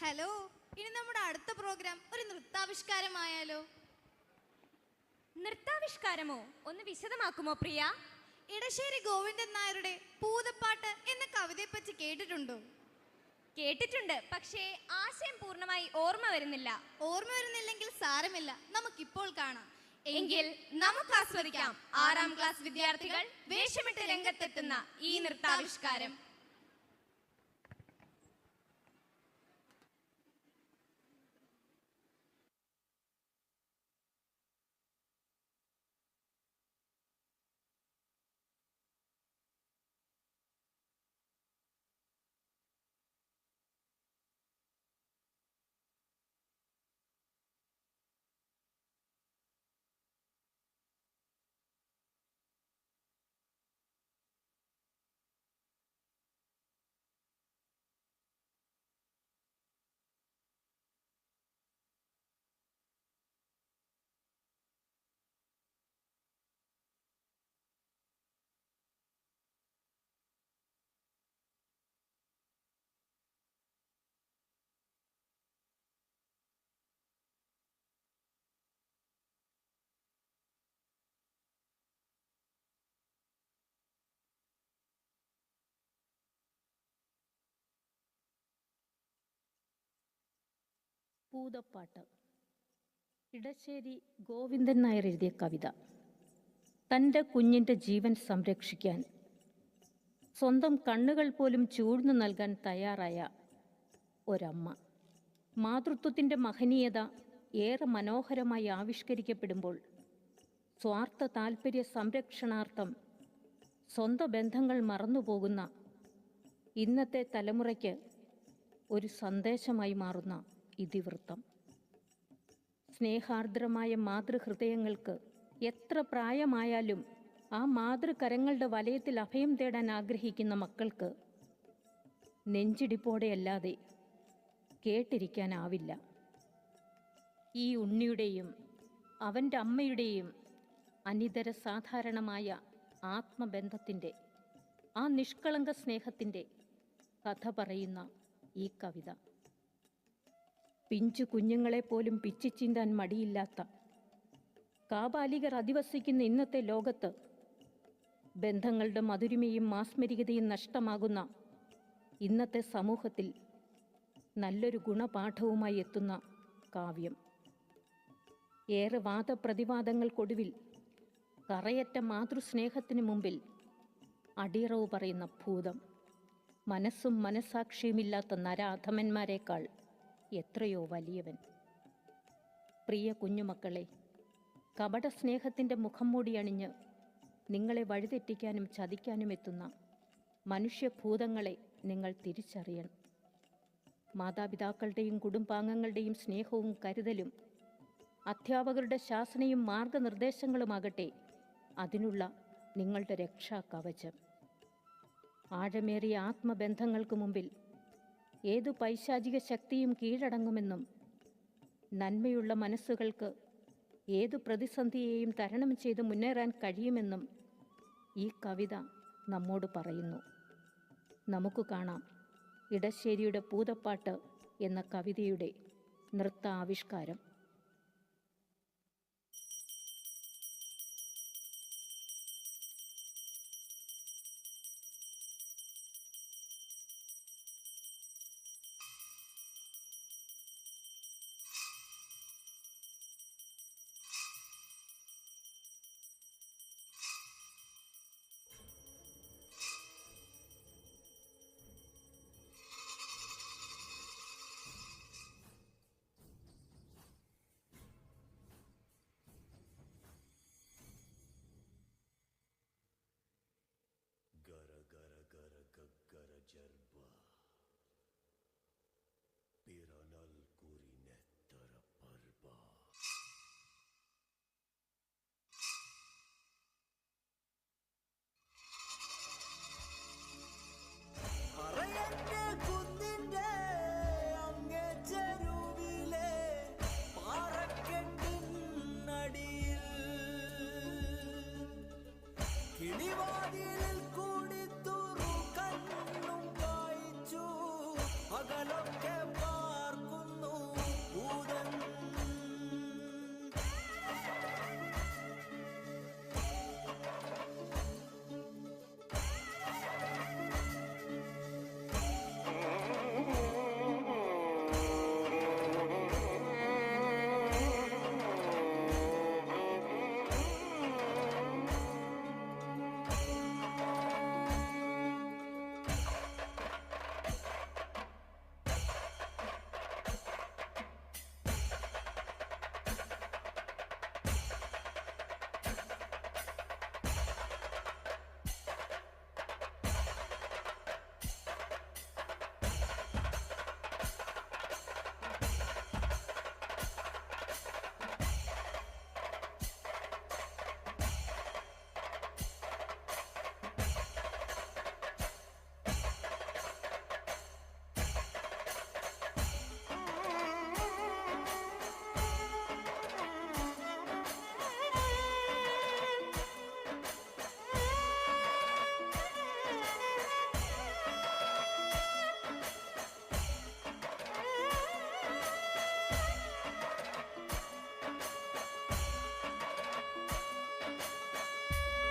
Hello ഇനി നമ്മുടെ അടുത്ത പ്രോഗ്രാം ഒരു നൃത്താവിഷ്കാരമായാലോ? നൃത്താവിഷ്കാരമോ? ഒന്ന് വിശദമാക്കുമോ പ്രിയ? ഇടശ്ശേരി ഗോവിന്ദൻ നായരുടെ പൂതപ്പാട്ട് എന്ന കവിതയെപ്പറ്റി കേട്ടിട്ടുണ്ടോ? കേട്ടിട്ടുണ്ട് പക്ഷേ ആശയം പൂർണമായി ഓർമ്മ വരുന്നില്ല. ഓർമ്മ വരുന്നില്ലെങ്കിൽ സാരമില്ല നമുക്കിപ്പോൾ കാണാം. എങ്കിൽ നമുക്ക് ആസ്വദിക്കാം. ആറാം ക്ലാസ് വിദ്യാർത്ഥികൾ വേഷമിട്ട് രംഗത്തെത്തുന്ന ഈ നൃത്താവിഷ്കാരം. പൂതപ്പാട്ട് ഇടശ്ശേരി ഗോവിന്ദൻ നായർ എഴുതിയ കവിത. തന്റെ കുഞ്ഞിന്റെ ജീവൻ സംരക്ഷിക്കാൻ സ്വന്തം കണ്ണുകൾ പോലും ചൂഴ്ന്നു നൽകാൻ തയ്യാറായ ഒരമ്മ. മാതൃത്വത്തിന്റെ മഹനീയത ഏറെ മനോഹരമായി ആവിഷ്കരിക്കപ്പെടുമ്പോൾ സ്വാർത്ഥ താൽപ്പര്യ സംരക്ഷണാർത്ഥം സ്വന്തം ബന്ധങ്ങൾ മറന്നുപോകുന്ന ഇന്നത്തെ തലമുറയ്ക്ക് ഒരു സന്ദേശമായി മാറുന്ന ഇതിവൃത്തം. സ്നേഹാർദ്രമായ മാതൃഹൃദയങ്ങൾക്ക് എത്ര പ്രായമായാലും ആ മാതൃകരങ്ങളുടെ വലയത്തിൽ അഭയം തേടാൻ ആഗ്രഹിക്കുന്ന മക്കൾക്ക് നെഞ്ചിടിപ്പോടെയല്ലാതെ കേട്ടിരിക്കാനാവില്ല. ഈ ഉണ്ണിയുടെയും അവന്റെ അമ്മയുടെയും അനിതര സാധാരണമായ ആത്മബന്ധത്തിന്റെ ആ നിഷ്കളങ്ക സ്നേഹത്തിന്റെ കഥ പറയുന്ന ഈ കവിത. പിഞ്ചു കുഞ്ഞുങ്ങളെപ്പോലും പിച്ചിച്ചീന്താൻ മടിയില്ലാത്ത. കാബാലികർ അധിവസിക്കുന്ന ഇന്നത്തെ ലോകത്ത് ബന്ധങ്ങളുടെ മധുരിമയും മാസ്മരികതയും നഷ്ടമാകുന്ന ഇന്നത്തെ സമൂഹത്തിൽ നല്ലൊരു ഗുണപാഠവുമായി എത്തുന്ന കാവ്യം. ഏറെ വാദപ്രതിവാദങ്ങൾക്കൊടുവിൽ കറയറ്റ മാതൃസ്നേഹത്തിന് മുമ്പിൽ അടിയറവ് പറയുന്ന ഭൂതം. മനസ്സും മനസാക്ഷിയുമില്ലാത്ത നരാധമന്മാരെക്കാൾ എത്രയോ വലിയവൻ. പ്രിയ കുഞ്ഞുമക്കളെ കപടസ്നേഹത്തിന്റെ മുഖം മൂടി അണിഞ്ഞ് നിങ്ങളെ വഴിതെറ്റിക്കാനും ചതിക്കാനും എത്തുന്ന മനുഷ്യഭൂതങ്ങളെ നിങ്ങൾ തിരിച്ചറിയണം. മാതാപിതാക്കളുടെയും കുടുംബാംഗങ്ങളുടെയും സ്നേഹവും കരുതലും അധ്യാപകരുടെ ശാസനയും മാർഗനിർദ്ദേശങ്ങളുമാകട്ടെ അതിനുള്ള നിങ്ങളുടെ രക്ഷാ കവചം. ആഴമേറിയ ആത്മബന്ധങ്ങൾക്ക് മുമ്പിൽ ഏതു പൈശാചിക ശക്തിയും കീഴടങ്ങുമെന്നും നന്മയുള്ള മനസ്സുകൾക്ക് ഏതു പ്രതിസന്ധിയെയും തരണം ചെയ്ത് മുന്നേറാൻ കഴിയുമെന്നും ഈ കവിത നമ്മോട് പറയുന്നു. നമുക്ക് കാണാം. ഇടശ്ശേരിയുടെ പൂതപ്പാട്ട് എന്ന കവിതയുടെ നൃത്ത അകലോ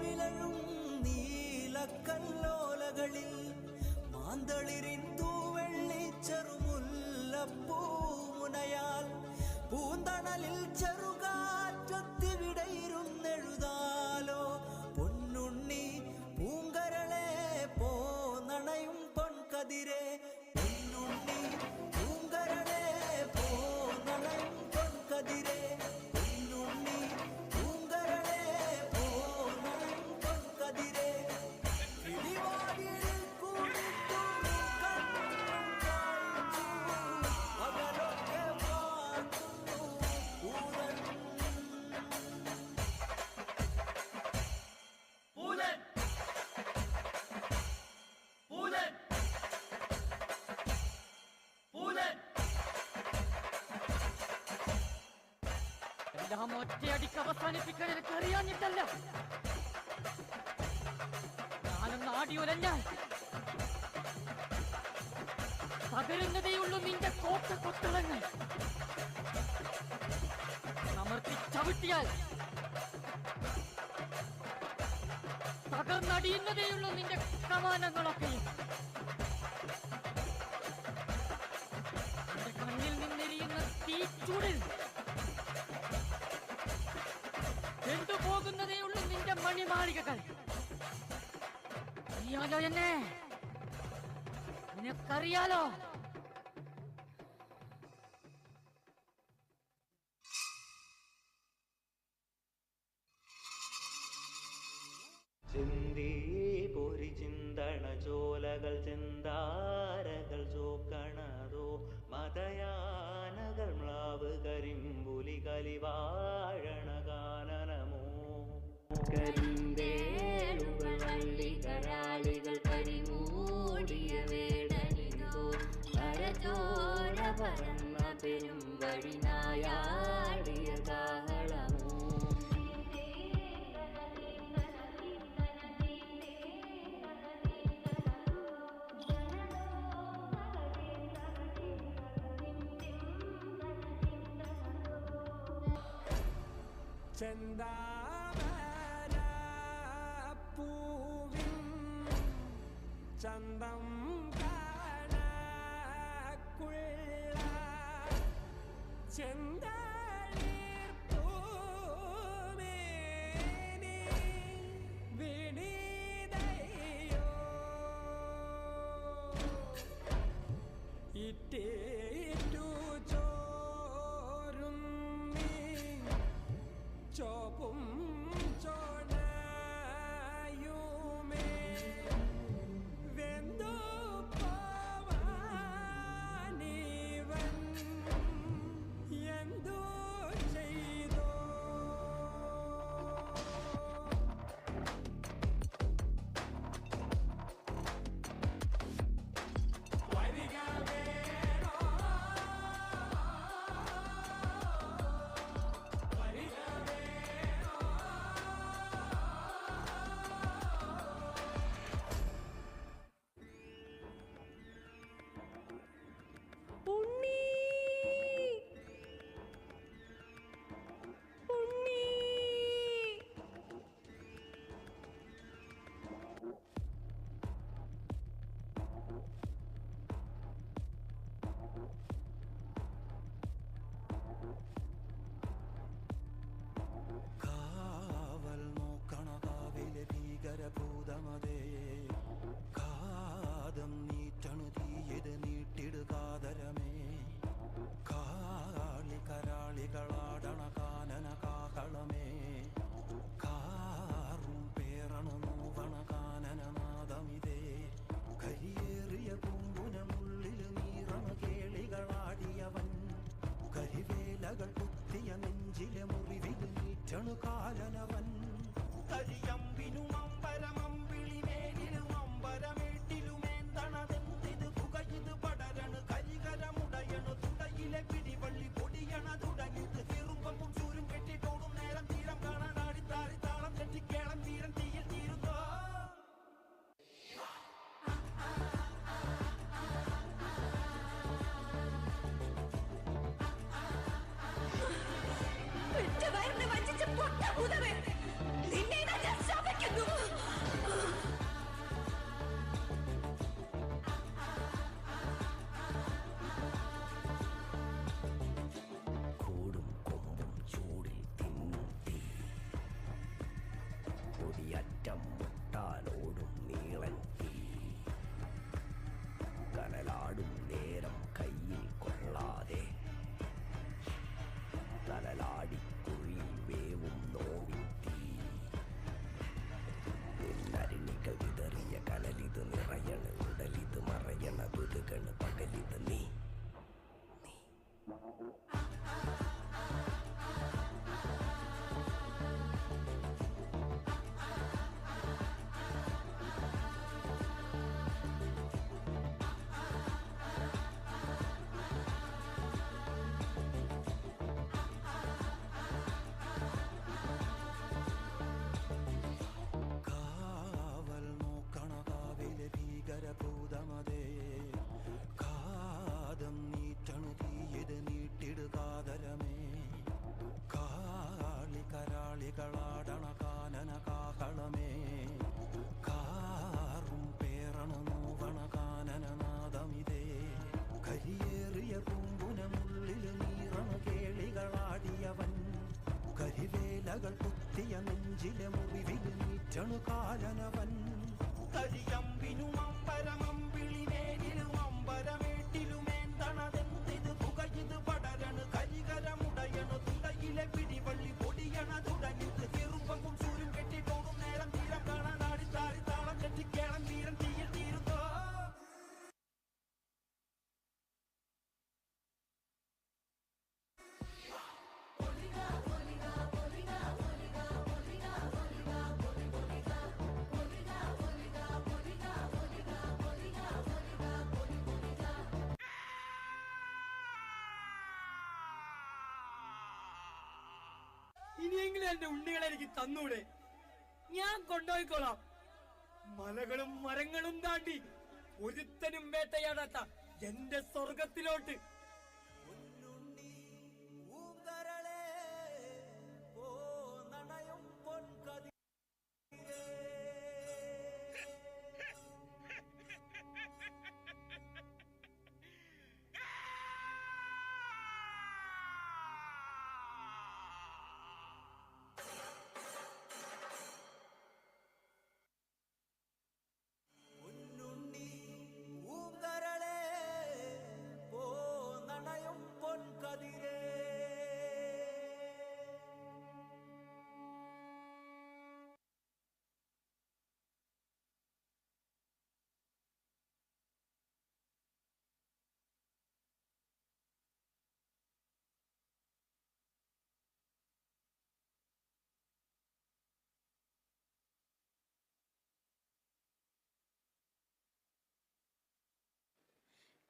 പടിവിലഴും നീലക്കല്ലോലകളിൽ മാന്തളിരിൻ തൂവെള്ളി ചെറുമുല്ലപ്പൂമുനയാൽ പൂന്തണലിൽ പൊന്നുണ്ണി പൂങ്കരളെ പോന്നണയും പൊൻകതിരെ എല്ലാം ഒറ്റയടിക്ക് അവസാനിപ്പിക്കാൻ എനിക്ക് അറിയാഞ്ഞിട്ടല്ല ഞാനൊന്ന് ആടി ഉലഞ്ഞാൽ തകരുന്നതേയുള്ളൂ നിന്റെ കോട്ട കൊത്തളങ്ങൾ അമർത്തി ചവിട്ടിയാൽ തകർന്നടിയുന്നതേയുള്ളൂ നിന്റെ കമാനങ്ങളൊക്കെ. നിന്റെ കണ്ണിൽ നിന്നെരിയുന്ന തീച്ചൂടിൽ നിന്റെ മണിമാളികകൾ അറിയാലോ എന്നെ? നിനക്കറിയാലോ? കരിന്തേളുകൾ ചെന്താമരപ്പൂവിൻ ചന്തം കാണക്കുള്ള വിനീതയോ ഇറ്റേറ്റു ചോരും ചോപ്പും ಜಣುಕಾಲನವ ഇനിയെങ്കിലും എന്റെ ഉണ്ണികളെ എനിക്ക് തന്നൂടെ? ഞാൻ കൊണ്ടുപോയിക്കോളാം. മലകളും മരങ്ങളും താണ്ടി ഒരുത്തനും വേട്ടയാടാത്ത എന്റെ സ്വർഗത്തിലോട്ട്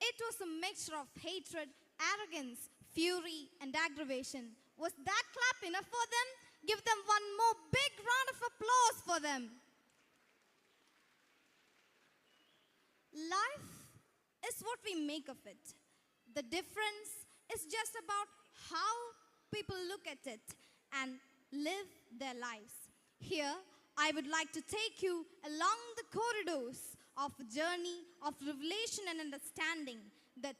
It was a mixture of hatred, arrogance, fury, and aggravation. Was that clap enough for them? Give them one more big round of applause for them. Life is what we make of it. The difference is just about how people look at it and live their lives. Here, I would like to take you along the corridors of a journey of revelation and understanding that